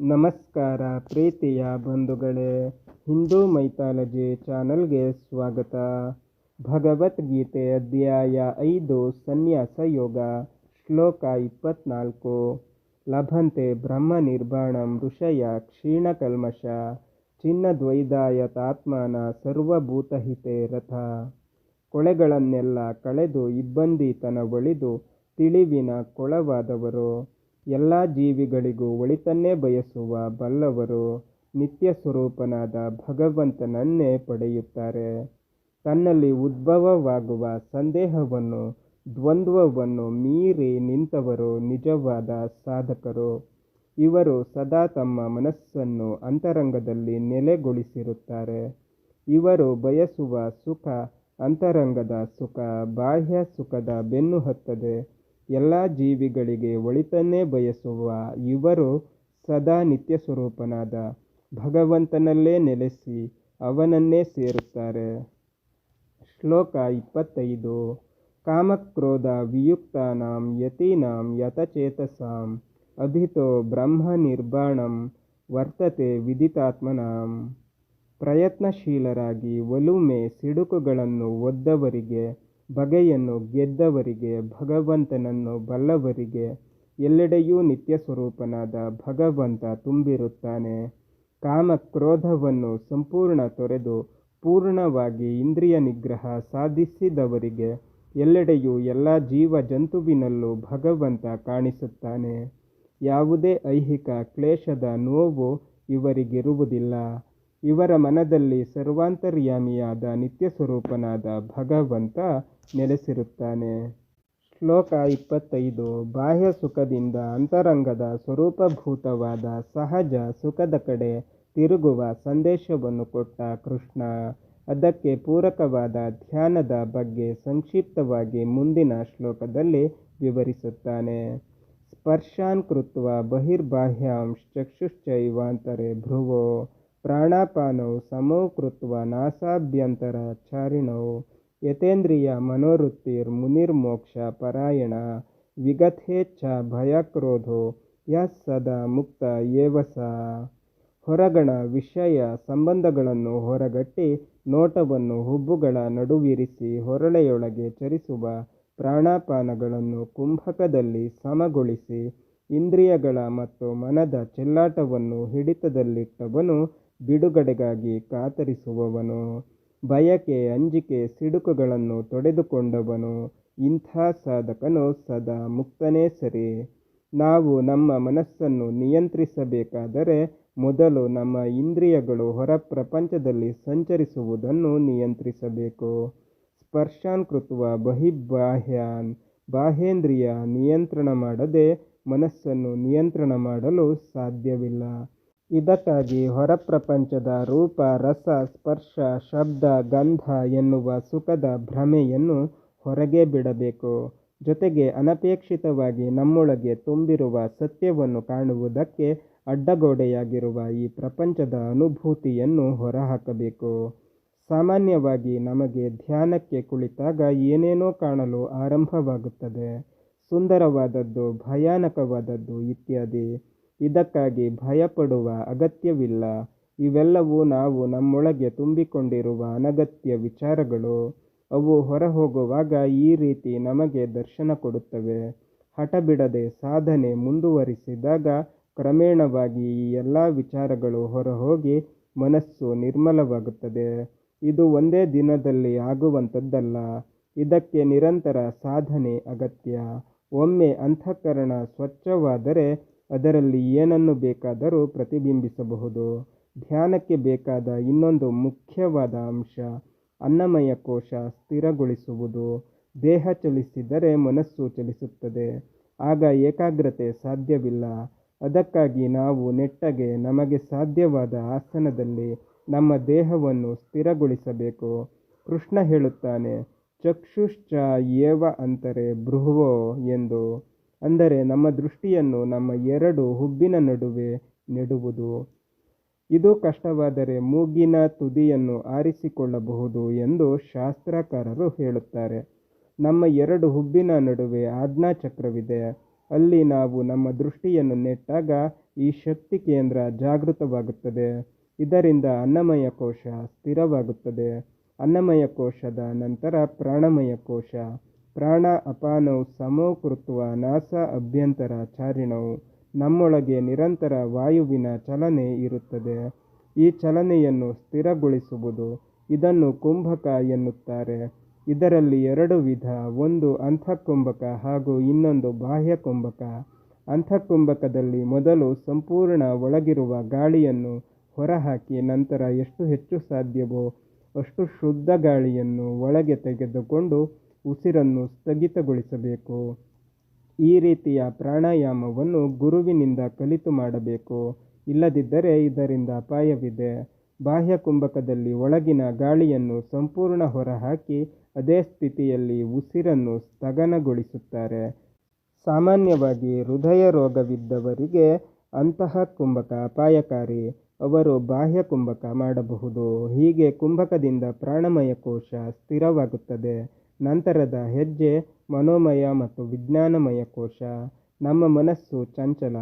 ನಮಸ್ಕಾರ ಪ್ರೀತಿಯ ಬಂಧುಗಳೇ, ಹಿಂದೂ ಮೈಥಾಲಜಿ ಚಾನಲ್ಗೆ ಸ್ವಾಗತ. ಭಗವದ್ಗೀತೆ ಅಧ್ಯಾಯ ಐದು, ಸನ್ಯಾಸ ಯೋಗ, ಶ್ಲೋಕ ಇಪ್ಪತ್ನಾಲ್ಕು. ಲಭಂತೆ ಬ್ರಹ್ಮ ನಿರ್ವಾಣಂ ಋಷಯ ಕ್ಷೀಣಕಲ್ಮಷ ಚಿನ್ನದ್ವೈದಾಯತಾತ್ಮನ ಸರ್ವಭೂತಹಿತೆ ರಥ. ಕೊಳೆಗಳನ್ನೆಲ್ಲ ಕಳೆದು ಇಬ್ಬಂದಿತನ ಒಳಿದು ತಿಳಿವಿನ ಕೊಳವಾದವರು. ಎಲ್ಲ ಜೀವಿಗಳಿಗೂ ಒಳಿತನ್ನೇ ಬಯಸುವ ಬಲ್ಲವರು ನಿತ್ಯ ಸ್ವರೂಪನಾದ ಭಗವಂತನನ್ನೇ ಪಡೆಯುತ್ತಾರೆ. ತನ್ನಲ್ಲಿ ಉದ್ಭವವಾಗುವ ಸಂದೇಹವನ್ನು, ದ್ವಂದ್ವವನ್ನು ಮೀರಿ ನಿಂತವರು ನಿಜವಾದ ಸಾಧಕರು. ಇವರು ಸದಾ ತಮ್ಮ ಮನಸ್ಸನ್ನು ಅಂತರಂಗದಲ್ಲಿ ನೆಲೆಗೊಳಿಸಿರುತ್ತಾರೆ. ಇವರು ಬಯಸುವ ಸುಖ ಅಂತರಂಗದ ಸುಖ, ಬಾಹ್ಯ ಸುಖದ ಬೆನ್ನು ಹತ್ತದೆ. ಎಲ್ಲ ಜೀವಿಗಳಿಗೆ ಒಳಿತನ್ನೇ ಬಯಸುವ ಇವರು ಸದಾ ನಿತ್ಯ ಸ್ವರೂಪನಾದ ಭಗವಂತನಲ್ಲೇ ನೆಲೆಸಿ ಅವನನ್ನೇ ಸೇರುತ್ತಾರೆ. ಶ್ಲೋಕ ಇಪ್ಪತ್ತೈದು. ಕಾಮಕ್ರೋಧ ವಿಯುಕ್ತಾನಾಂ ಯತೀನಾಂ ಯತಚೇತಸಾಂ ಅಭಿತೋ ಬ್ರಹ್ಮ ನಿರ್ಬಾಣಂ ವರ್ತತೆ ವಿದಿತಾತ್ಮನಾಂ. ಪ್ರಯತ್ನಶೀಲರಾಗಿ ಒಲುಮೆ ಸಿಡುಕುಗಳನ್ನು ಒದ್ದವರಿಗೆ ಬಗೆಯನ್ನು ಗೆದ್ದವರಿಗೆ ಭಗವಂತನನ್ನು ಬಲ್ಲವರಿಗೆ ಎಲ್ಲೆಡೆಯೂ ನಿತ್ಯ ಸ್ವರೂಪನಾದ ಭಗವಂತ ತುಂಬಿರುತ್ತಾನೆ. ಕಾಮಕ್ರೋಧವನ್ನು ಸಂಪೂರ್ಣ ತೊರೆದು ಪೂರ್ಣವಾಗಿ ಇಂದ್ರಿಯ ನಿಗ್ರಹ ಸಾಧಿಸಿದವರಿಗೆ ಎಲ್ಲೆಡೆಯೂ ಎಲ್ಲ ಜೀವ ಜಂತುವಿನಲ್ಲೂ ಭಗವಂತ ಕಾಣಿಸುತ್ತಾನೆ. ಯಾವುದೇ ಐಹಿಕ ಕ್ಲೇಶದ ನೋವು ಇವರಿಗಿರುವುದಿಲ್ಲ. ಇವರ ಮನದಲ್ಲಿ ಸರ್ವಾಂತರ್ಯಾಮಿಯಾದ ನಿತ್ಯ ಸ್ವರೂಪನಾದ ಭಗವಂತ ನೆಲೆಸಿರುತ್ತಾನೆ. ಶ್ಲೋಕ ಇಪ್ಪತ್ತೈದು, ಬಾಹ್ಯ ಸುಖದಿಂದ ಅಂತರಂಗದ ಸ್ವರೂಪಭೂತವಾದ ಸಹಜ ಸುಖದ ಕಡೆ ತಿರುಗುವ ಸಂದೇಶವನ್ನು ಕೊಟ್ಟ ಕೃಷ್ಣ, ಅದಕ್ಕೆ ಪೂರಕವಾದ ಧ್ಯಾನದ ಬಗ್ಗೆ ಸಂಕ್ಷಿಪ್ತವಾಗಿ ಮುಂದಿನ ಶ್ಲೋಕದಲ್ಲಿ ವಿವರಿಸುತ್ತಾನೆ. ಸ್ಪರ್ಶಾನ್ ಕೃತ್ವ ಬಹಿರ್ಬಾಹ್ಯಾಂಶ್ ಚಕ್ಷುಶ್ಚೈವಾಂತರೆ ಭ್ರುವೋ, ಪ್ರಾಣಾಪಾನೌ ಸಮೌ ಕೃತ್ವ ನಾಸಾಭ್ಯಂತರ ಚಾರಿಣೌ. ಯತೇಂದ್ರಿಯ ಮನೋವೃತ್ತಿರ್ ಮುನಿರ್ಮೋಕ್ಷ ಪರಾಯಣ ವಿಗಥೇಚ್ಛ ಭಯಕ್ರೋಧೋ ಯಃ ಸದಾ ಮುಕ್ತ ಏವಸ ಹೊರಗಣ ವಿಷಯ ಸಂಬಂಧಗಳನ್ನು ಹೊರಗಟ್ಟಿ ನೋಟವನ್ನು ಹುಬ್ಬುಗಳ ನಡುವಿರಿಸಿ ಹೊರಳೆಯೊಳಗೆ ಚರಿಸುವ ಪ್ರಾಣಾಪಾನಗಳನ್ನು ಕುಂಭಕದಲ್ಲಿ ಸಮಗೊಳಿಸಿ ಇಂದ್ರಿಯಗಳ ಮತ್ತು ಮನದ ಚೆಲ್ಲಾಟವನ್ನು ಹಿಡಿತದಲ್ಲಿಟ್ಟವನು ಬಿಡುಗಡೆಗಾಗಿ ಕಾತರಿಸುವವನು. ಬಯಕೆ, ಅಂಜಿಕೆ, ಸಿಡುಕುಗಳನ್ನು ತೊಡೆದುಕೊಂಡವನು ಇಂಥ ಸಾಧಕನು ಸದಾ ಮುಕ್ತನೇ ಸರಿ. ನಾವು ನಮ್ಮ ಮನಸ್ಸನ್ನು ನಿಯಂತ್ರಿಸಬೇಕಾದರೆ ಮೊದಲು ನಮ್ಮ ಇಂದ್ರಿಯಗಳು ಹೊರ ಪ್ರಪಂಚದಲ್ಲಿ ಸಂಚರಿಸುವುದನ್ನು ನಿಯಂತ್ರಿಸಬೇಕು. ಸ್ಪರ್ಶಾನ್ ಕೃತ್ವ ಬಹಿರ್ಬಾಹ್ಯಾನ್ ಬಾಹೇಂದ್ರಿಯ ನಿಯಂತ್ರಣ ಮಾಡದೆ ಮನಸ್ಸನ್ನು ನಿಯಂತ್ರಣ ಮಾಡಲು ಸಾಧ್ಯವಿಲ್ಲ. ಇದಕ್ಕಾಗಿ ಹೊರಪ್ರಪಂಚದ ರೂಪ, ರಸ, ಸ್ಪರ್ಶ, ಶಬ್ದ, ಗಂಧ ಎನ್ನುವ ಸುಖದ ಭ್ರಮೆಯನ್ನು ಹೊರಗೆ ಬಿಡಬೇಕು. ಜೊತೆಗೆ ಅನಪೇಕ್ಷಿತವಾಗಿ ನಮ್ಮೊಳಗೆ ತುಂಬಿರುವ ಸತ್ಯವನ್ನು ಕಾಣುವುದಕ್ಕೆ ಅಡ್ಡಗೋಡೆಯಾಗಿರುವ ಈ ಪ್ರಪಂಚದ ಅನುಭೂತಿಯನ್ನು ಹೊರಹಾಕಬೇಕು. ಸಾಮಾನ್ಯವಾಗಿ ನಮಗೆ ಧ್ಯಾನಕ್ಕೆ ಕುಳಿತಾಗ ಏನೇನೋ ಕಾಣಲು ಆರಂಭವಾಗುತ್ತದೆ. ಸುಂದರವಾದದ್ದು, ಭಯಾನಕವಾದದ್ದು ಇತ್ಯಾದಿ. ಇದಕ್ಕಾಗಿ ಭಯಪಡುವ ಅಗತ್ಯವಿಲ್ಲ. ಇವೆಲ್ಲವೂ ನಾವು ನಮ್ಮೊಳಗೆ ತುಂಬಿಕೊಂಡಿರುವ ಅನಗತ್ಯ ವಿಚಾರಗಳು. ಅವು ಹೊರಹೋಗುವಾಗ ಈ ರೀತಿ ನಮಗೆ ದರ್ಶನ ಕೊಡುತ್ತವೆ. ಹಠ ಬಿಡದೆ ಸಾಧನೆ ಮುಂದುವರಿಸಿದಾಗ ಕ್ರಮೇಣವಾಗಿ ಈ ಎಲ್ಲ ವಿಚಾರಗಳು ಹೊರಹೋಗಿ ಮನಸ್ಸು ನಿರ್ಮಲವಾಗುತ್ತದೆ. ಇದು ಒಂದೇ ದಿನದಲ್ಲಿ ಆಗುವಂಥದ್ದಲ್ಲ. ಇದಕ್ಕೆ ನಿರಂತರ ಸಾಧನೆ ಅಗತ್ಯ. ಒಮ್ಮೆ ಅಂತಃಕರಣ ಸ್ವಚ್ಛವಾದರೆ ಅದರಲ್ಲಿ ಏನನ್ನು ಬೇಕಾದರೂ ಪ್ರತಿಬಿಂಬಿಸಬಹುದು. ಧ್ಯಾನಕ್ಕೆ ಬೇಕಾದ ಇನ್ನೊಂದು ಮುಖ್ಯವಾದ ಅಂಶ ಅನ್ನಮಯ ಕೋಶ ಸ್ಥಿರಗೊಳಿಸುವುದು. ದೇಹ ಚಲಿಸಿದರೆ ಮನಸ್ಸು ಚಲಿಸುತ್ತದೆ. ಆಗ ಏಕಾಗ್ರತೆ ಸಾಧ್ಯವಿಲ್ಲ. ಅದಕ್ಕಾಗಿ ನಾವು ನೆಟ್ಟಗೆ ನಮಗೆ ಸಾಧ್ಯವಾದ ಆಸನದಲ್ಲಿ ನಮ್ಮ ದೇಹವನ್ನು ಸ್ಥಿರಗೊಳಿಸಬೇಕು. ಕೃಷ್ಣ ಹೇಳುತ್ತಾನೆ, ಚಕ್ಷುಶ್ಚ ಏವ ಅಂತರೆ ಭ್ರುವೋ ಎಂದು. ಅಂದರೆ ನಮ್ಮ ದೃಷ್ಟಿಯನ್ನು ನಮ್ಮ ಎರಡು ಹುಬ್ಬಿನ ನಡುವೆ ನೆಡುವುದು. ಇದು ಕಷ್ಟವಾದರೆ ಮೂಗಿನ ತುದಿಯನ್ನು ಆರಿಸಿಕೊಳ್ಳಬಹುದು ಎಂದು ಶಾಸ್ತ್ರಕಾರರು ಹೇಳುತ್ತಾರೆ. ನಮ್ಮ ಎರಡು ಹುಬ್ಬಿನ ನಡುವೆ ಆಜ್ಞಾಚಕ್ರವಿದೆ. ಅಲ್ಲಿ ನಾವು ನಮ್ಮ ದೃಷ್ಟಿಯನ್ನು ನೆಟ್ಟಾಗ ಈ ಶಕ್ತಿ ಕೇಂದ್ರ ಜಾಗೃತವಾಗುತ್ತದೆ. ಇದರಿಂದ ಅನ್ನಮಯ ಕೋಶ ಸ್ಥಿರವಾಗುತ್ತದೆ. ಅನ್ನಮಯ ಕೋಶದ ನಂತರ ಪ್ರಾಣಮಯ ಕೋಶ ಪ್ರಾಣ ಅಪಾನೌ ಸಮೋ ಕೃತ್ವ ನಾಸ ಅಭ್ಯಂತರ ಚಾರಿಣವು ನಮ್ಮೊಳಗೆ ನಿರಂತರ ವಾಯುವಿನ ಚಲನೆ ಇರುತ್ತದೆ. ಈ ಚಲನೆಯನ್ನು ಸ್ಥಿರಗೊಳಿಸುವುದು, ಇದನ್ನು ಕುಂಭಕ ಎನ್ನುತ್ತಾರೆ. ಇದರಲ್ಲಿ ಎರಡು ವಿಧ, ಒಂದು ಅಂತಃಕುಂಭಕ ಹಾಗೂ ಇನ್ನೊಂದು ಬಾಹ್ಯ ಕುಂಭಕ ಅಂತಃಕುಂಭಕದಲ್ಲಿ ಮೊದಲು ಸಂಪೂರ್ಣ ಒಳಗಿರುವ ಗಾಳಿಯನ್ನು ಹೊರಹಾಕಿ ನಂತರ ಎಷ್ಟು ಹೆಚ್ಚು ಸಾಧ್ಯವೋ ಅಷ್ಟು ಶುದ್ಧ ಗಾಳಿಯನ್ನು ಒಳಗೆ ತೆಗೆದುಕೊಂಡು ಉಸಿರನ್ನು ಸ್ಥಗಿತಗೊಳಿಸಬೇಕು. ಈ ರೀತಿಯ ಪ್ರಾಣಾಯಾಮವನ್ನು ಗುರುವಿನಿಂದ ಕಲಿತು ಮಾಡಬೇಕು. ಇಲ್ಲದಿದ್ದರೆ ಇದರಿಂದ ಅಪಾಯವಿದೆ. ಬಾಹ್ಯ ಕುಂಭಕದಲ್ಲಿ ಒಳಗಿನ ಗಾಳಿಯನ್ನು ಸಂಪೂರ್ಣ ಹೊರಹಾಕಿ ಅದೇ ಸ್ಥಿತಿಯಲ್ಲಿ ಉಸಿರನ್ನು ಸ್ಥಗನಗೊಳಿಸುತ್ತಾರೆ. ಸಾಮಾನ್ಯವಾಗಿ ಹೃದಯ ರೋಗವಿದ್ದವರಿಗೆ ಅಂತಹ ಕುಂಭಕ ಅಪಾಯಕಾರಿ. ಅವರು ಬಾಹ್ಯ ಕುಂಭಕ ಮಾಡಬಹುದು. ಹೀಗೆ ಕುಂಭಕದಿಂದ ಪ್ರಾಣಮಯ ಕೋಶ ಸ್ಥಿರವಾಗುತ್ತದೆ. ನಂತರದ ಹೆಜ್ಜೆ ಮನೋಮಯ ಮತ್ತು ವಿಜ್ಞಾನಮಯ ಕೋಶ. ನಮ್ಮ ಮನಸ್ಸು ಚಂಚಲ.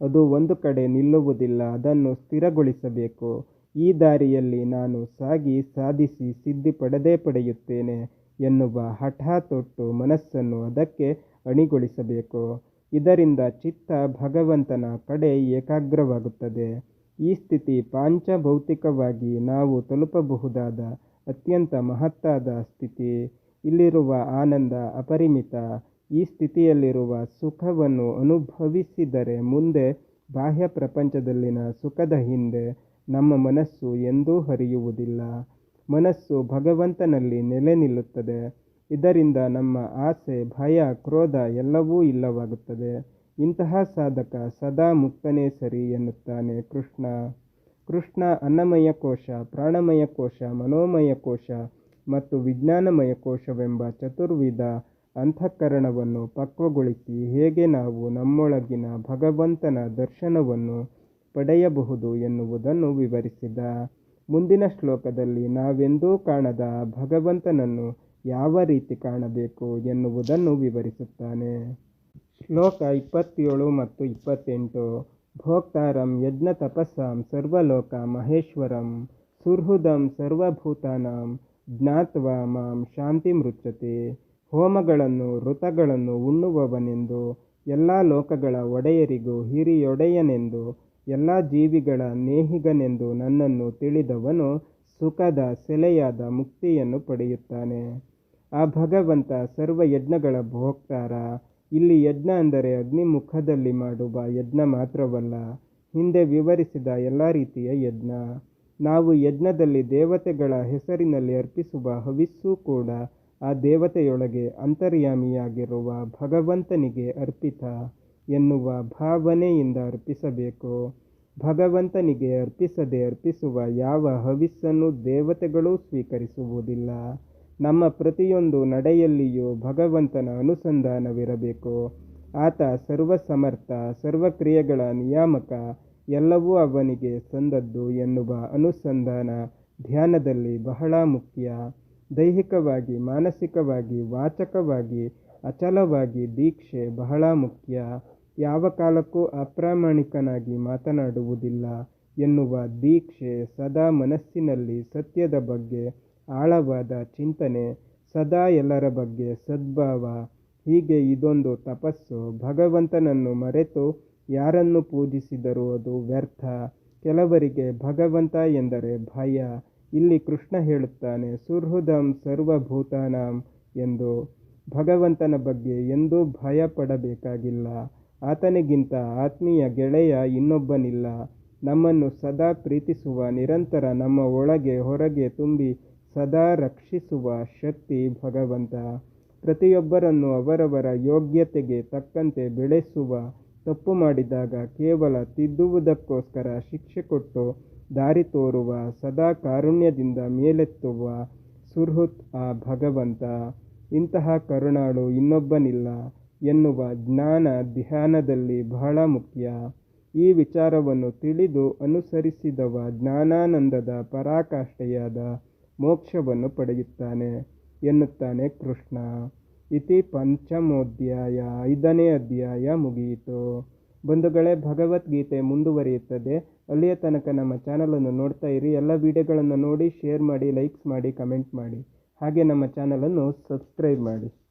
ಅದು ಒಂದು ಕಡೆ ನಿಲ್ಲುವುದಿಲ್ಲ, ಅದನ್ನು ಸ್ಥಿರಗೊಳಿಸಬೇಕು. ಈ ದಾರಿಯಲ್ಲಿ ನಾನು ಸಾಗಿ ಸಾಧಿಸಿ ಸಿದ್ಧಿ ಪಡೆದೇ ಪಡೆಯುತ್ತೇನೆ ಎನ್ನುವ ಹಠ ತೊಟ್ಟು ಮನಸ್ಸನ್ನು ಅದಕ್ಕೆ ಅಣಿಗೊಳಿಸಬೇಕು. ಇದರಿಂದ ಚಿತ್ತ ಭಗವಂತನ ಕಡೆ ಏಕಾಗ್ರವಾಗುತ್ತದೆ. ಈ ಸ್ಥಿತಿ ಪಾಂಚಭೌತಿಕವಾಗಿ ನಾವು ತಲುಪಬಹುದಾದ ಅತ್ಯಂತ ಮಹತ್ತಾದ ಸ್ಥಿತಿ. ಇಲ್ಲಿರುವ ಆನಂದ ಅಪರಿಮಿತ, ಈ ಸ್ಥಿತಿಯಲ್ಲಿರುವ ಸುಖವನ್ನು ಅನುಭವಿಸಿದರೆ ಮುಂದೆ ಬಾಹ್ಯ ಪ್ರಪಂಚದಲ್ಲಿನ ಸುಖದ ಹಿಂದೆ ನಮ್ಮ ಮನಸ್ಸು ಎಂದೂ ಹರಿಯುವುದಿಲ್ಲ. ಮನಸ್ಸು ಭಗವಂತನಲ್ಲಿ ನೆಲೆ ನಿಲ್ಲುತ್ತದೆ. ಇದರಿಂದ ನಮ್ಮ ಆಸೆ, ಭಯ, ಕ್ರೋಧ ಎಲ್ಲವೂ ಇಲ್ಲವಾಗುತ್ತದೆ. ಇಂತಹ ಸಾಧಕ ಸದಾ ಮುಕ್ತನೇ ಸರಿ ಎನ್ನುತ್ತಾನೆ ಕೃಷ್ಣ. ಕೃಷ್ಣ ಅನ್ನಮಯ ಕೋಶ, ಪ್ರಾಣಮಯ ಕೋಶ, ಮನೋಮಯ ಕೋಶ ಮತ್ತು ವಿಜ್ಞಾನಮಯ ಕೋಶವೆಂಬ ಚತುರ್ವಿಧ ಅಂತಃಕರಣವನ್ನು ಪಕ್ವಗೊಳಿಸಿ ಹೇಗೆ ನಾವು ನಮ್ಮೊಳಗಿನ ಭಗವಂತನ ದರ್ಶನವನ್ನು ಪಡೆಯಬಹುದು ಎನ್ನುವುದನ್ನು ವಿವರಿಸಿದ. ಮುಂದಿನ ಶ್ಲೋಕದಲ್ಲಿ ನಾವೆಂದೂ ಕಾಣದ ಭಗವಂತನನ್ನು ಯಾವ ರೀತಿ ಕಾಣಬೇಕು ಎನ್ನುವುದನ್ನು ವಿವರಿಸುತ್ತಾನೆ. ಶ್ಲೋಕ ಇಪ್ಪತ್ತೇಳು ಮತ್ತು ಇಪ್ಪತ್ತೆಂಟು. ಭೋಕ್ತಾರಂ ಯಜ್ಞ ತಪಸ್ಸಾಂ ಸರ್ವಲೋಕ ಮಹೇಶ್ವರಂ ಸುಹೃದಂ ಸರ್ವಭೂತಾನಾಂ ಜ್ಞಾತ್ವ ಮಾಂ ಶಾಂತಿ ಮೃಚ್ಯತೆ ಹೋಮಗಳನ್ನು ಋತಗಳನ್ನು ಉಣ್ಣುವವನೆಂದು, ಎಲ್ಲ ಲೋಕಗಳ ಒಡೆಯರಿಗೂ ಹಿರಿಯೊಡೆಯನೆಂದು, ಎಲ್ಲ ಜೀವಿಗಳ ನೇಹಿಗನೆಂದು ನನ್ನನ್ನು ತಿಳಿದವನು ಸುಖದ ಸೆಲೆಯಾದ ಮುಕ್ತಿಯನ್ನು ಪಡೆಯುತ್ತಾನೆ. ಆ ಭಗವಂತ ಸರ್ವ ಯಜ್ಞಗಳ ಭೋಕ್ತಾರ. ಇಲ್ಲಿ ಯಜ್ಞ ಅಂದರೆ ಅಗ್ನಿಮುಖದಲ್ಲಿ ಮಾಡುವ ಯಜ್ಞ ಮಾತ್ರವಲ್ಲ, ಹಿಂದೆ ವಿವರಿಸಿದ ಎಲ್ಲ ರೀತಿಯ ಯಜ್ಞ. ನಾವು ಯಜ್ಞದಲ್ಲಿ ದೇವತೆಗಳ ಹೆಸರಿನಲ್ಲಿ ಅರ್ಪಿಸುವ ಹವಿಸ್ಸು ಕೂಡ ಆ ದೇವತೆಯೊಳಗೆ ಅಂತರ್ಯಾಮಿಯಾಗಿರುವ ಭಗವಂತನಿಗೆ ಅರ್ಪಿತ ಎನ್ನುವ ಭಾವನೆಯಿಂದ ಅರ್ಪಿಸಬೇಕು. ಭಗವಂತನಿಗೆ ಅರ್ಪಿಸದೆ ಅರ್ಪಿಸುವ ಯಾವ ಹವಿಸ್ಸನ್ನು ದೇವತೆಗಳೂ ಸ್ವೀಕರಿಸುವುದಿಲ್ಲ. ನಮ್ಮ ಪ್ರತಿಯೊಂದು ನಡೆಯಲ್ಲಿಯೂ ಭಗವಂತನ ಅನುಸಂಧಾನವಿರಬೇಕು. ಆತ ಸರ್ವಸಮರ್ಥ, ಸರ್ವಕ್ರಿಯೆಗಳ ನಿಯಾಮಕ ಎಲ್ಲವೂ ಅವನಿಗೆ ಸಂದದ್ದು ಎನ್ನುವ ಅನುಸಂಧಾನ ಧ್ಯಾನದಲ್ಲಿ ಬಹಳ ಮುಖ್ಯ. ದೈಹಿಕವಾಗಿ, ಮಾನಸಿಕವಾಗಿ, ವಾಚಕವಾಗಿ, ಅಚಲವಾಗಿ ದೀಕ್ಷೆ ಬಹಳ ಮುಖ್ಯ. ಯಾವ ಕಾಲಕ್ಕೂ ಅಪ್ರಾಮಾಣಿಕನಾಗಿ ಮಾತನಾಡುವುದಿಲ್ಲ ಎನ್ನುವ ದೀಕ್ಷೆ ಸದಾ ಮನಸ್ಸಿನಲ್ಲಿ ಸತ್ಯದ ಬಗ್ಗೆ ಆಳವಾದ ಚಿಂತನೆ, ಸದಾ ಎಲ್ಲರ ಬಗ್ಗೆ ಸದ್ಭಾವ. ಹೀಗೆ ಇದೊಂದು ತಪಸ್ಸು ಭಗವಂತನನ್ನು ಮರೆತು ಯಾರನ್ನು ಪೂಜಿಸಿದರೂ ಅದು ವ್ಯರ್ಥ. ಕೆಲವರಿಗೆ ಭಗವಂತ ಎಂದರೆ ಭಯ. ಇಲ್ಲಿ ಕೃಷ್ಣ ಹೇಳುತ್ತಾನೆ, ಸುಹೃದಂ ಸರ್ವಭೂತಾನಾಂ ಎಂದು. ಭಗವಂತನ ಬಗ್ಗೆ ಎಂದೂ ಭಯ ಪಡಬೇಕಾಗಿಲ್ಲ ಆತನಿಗಿಂತ ಆತ್ಮೀಯ ಗೆಳೆಯ ಇನ್ನೊಬ್ಬನಿಲ್ಲ. ನಮ್ಮನ್ನು ಸದಾ ಪ್ರೀತಿಸುವ, ನಿರಂತರ ನಮ್ಮ ಒಳಗೆ ಹೊರಗೆ ತುಂಬಿ ಸದಾ ರಕ್ಷಿಸುವ ಶಕ್ತಿ ಭಗವಂತ. ಪ್ರತಿಯೊಬ್ಬರನ್ನು ಅವರವರ ಯೋಗ್ಯತೆಗೆ ತಕ್ಕಂತೆ ಬೆಳೆಸುವ ತಪ್ಪು ಮಾಡಿದಾಗ ಕೇವಲ ತಿದ್ದುವುದಕ್ಕೋಸ್ಕರ ಶಿಕ್ಷೆ ಕೊಟ್ಟು ದಾರಿ ತೋರುವ ಸದಾ ಕಾರುಣ್ಯದಿಂದ ಮೇಲೆತ್ತುವ ಸುಹೃತ್ ಆ ಭಗವಂತ. ಇಂತಹ ಕರುಣಾಳು ಇನ್ನೊಬ್ಬನಿಲ್ಲ ಎನ್ನುವ ಜ್ಞಾನ ಧ್ಯಾನದಲ್ಲಿ ಬಹಳ ಮುಖ್ಯ. ಈ ವಿಚಾರವನ್ನು ತಿಳಿದು ಅನುಸರಿಸಿದವ ಜ್ಞಾನಾನಂದದ ಪರಾಕಾಷ್ಠೆಯಾದ ಮೋಕ್ಷವನ್ನು ಪಡೆಯುತ್ತಾನೆ ಎನ್ನುತ್ತಾನೆ ಕೃಷ್ಣ. ಇತಿ ಪಂಚಮೋಧ್ಯಾಯ. ಐದನೇ ಅಧ್ಯಾಯ ಮುಗಿಯಿತು ಬಂಧುಗಳೇ, ಭಗವದ್ಗೀತೆ ಮುಂದುವರಿಯುತ್ತದೆ. ಅಲ್ಲಿಯ ತನಕ ನಮ್ಮ ಚಾನಲನ್ನು ನೋಡ್ತಾ ಇರಿ. ಎಲ್ಲ ವಿಡಿಯೋಗಳನ್ನು ನೋಡಿ, ಶೇರ್ ಮಾಡಿ, ಲೈಕ್ಸ್ ಮಾಡಿ, ಕಮೆಂಟ್ ಮಾಡಿ. ಹಾಗೆ ನಮ್ಮ ಚಾನಲನ್ನು ಸಬ್ಸ್ಕ್ರೈಬ್ ಮಾಡಿ.